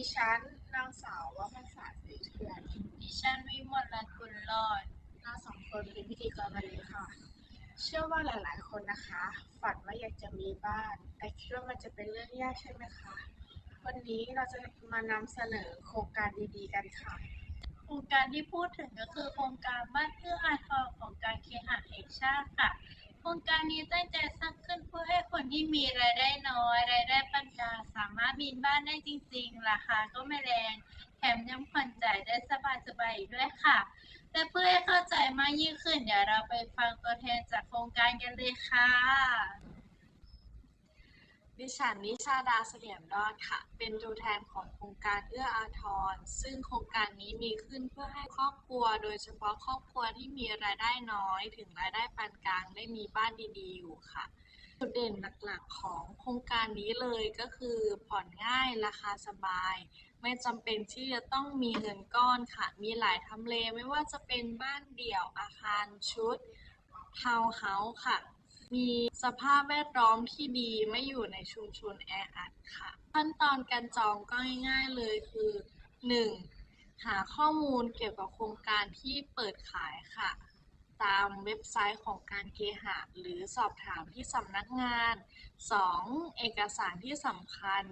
ดิฉันนางสาววภาษาศรีเถื่อนดิฉันวิมลรัตน์กุลรอดเราสองคนเป็นพิธีกรวันนี้ค่ะ เชื่อว่าหลาย ๆ คนนะคะ ฝันว่าอยากจะมีบ้าน แต่คิดว่ามันจะเป็นเรื่องยากใช่ไหมคะ วันนี้เราจะมานำเสนอโครงการดี ๆ กันค่ะ โครงการที่พูดถึงก็คือโครงการบ้านเอื้ออาทรของการเคหะแห่งชาติค่ะ โครงการนี้ตั้งใจสร้างขึ้นเพื่อให้คนที่มีรายได้น้อยราย สามารถมีบ้านได้จริงๆ ราคาก็ไม่แรง แถมยังผ่อนจ่ายได้สบายๆอีกด้วยค่ะและเพื่อให้เข้าใจมากยิ่งขึ้น เดี๋ยวเราไปฟังตัวแทนจากโครงการกันเลยค่ะ ดิฉันนิชาดาเสียรรอดค่ะ เป็นตัวแทนของโครงการเอื้ออาทร ซึ่งโครงการนี้มีขึ้นเพื่อให้ครอบครัว โดยเฉพาะครอบครัวที่มีรายได้น้อย ถึงรายได้ปานกลางได้มีบ้านดีๆอยู่ค่ะ จุดเด่นหลัก ๆ ของโครงการนี้เลยก็คือ ผ่อนง่าย ราคาสบาย ไม่จำเป็นที่จะต้องมีเงินก้อนค่ะ มีหลายทำเลไม่ว่าจะเป็นบ้านเดี่ยว อาคารชุด ทาวน์เฮาส์ค่ะ มีสภาพแวดล้อมที่ดีไม่อยู่ในชุมชนแออัดค่ะ ขั้นตอนการจองก็ง่ายๆเลยคือ 1. หาข้อมูลเกี่ยวกับโครงการที่เปิดขายค่ะ ตามเว็บไซต์ของการเคหะ หรือสอบถามที่สำนักงาน 2. เอกสารที่สำคัญ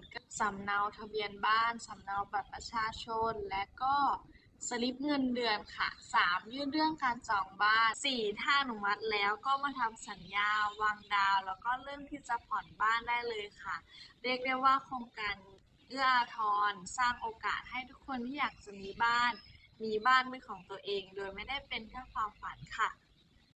สำเนาทะเบียนบ้านสำเนาบัตรประชาชน และก็สลิปเงินเดือนค่ะ 3. ยื่นเรื่องการจองบ้าน 4. ถ้าอนุมัติแล้วก็มาทำสัญญาวางดาว แล้วก็เริ่มที่จะผ่อนบ้านได้เลยค่ะ เรียกได้ว่าโครงการเอื้ออาทรสร้างโอกาสให้ทุกคนที่อยากจะมีบ้าน มีบ้านเป็นของตัวเอง โดยไม่ได้เป็นแค่ความฝันค่ะ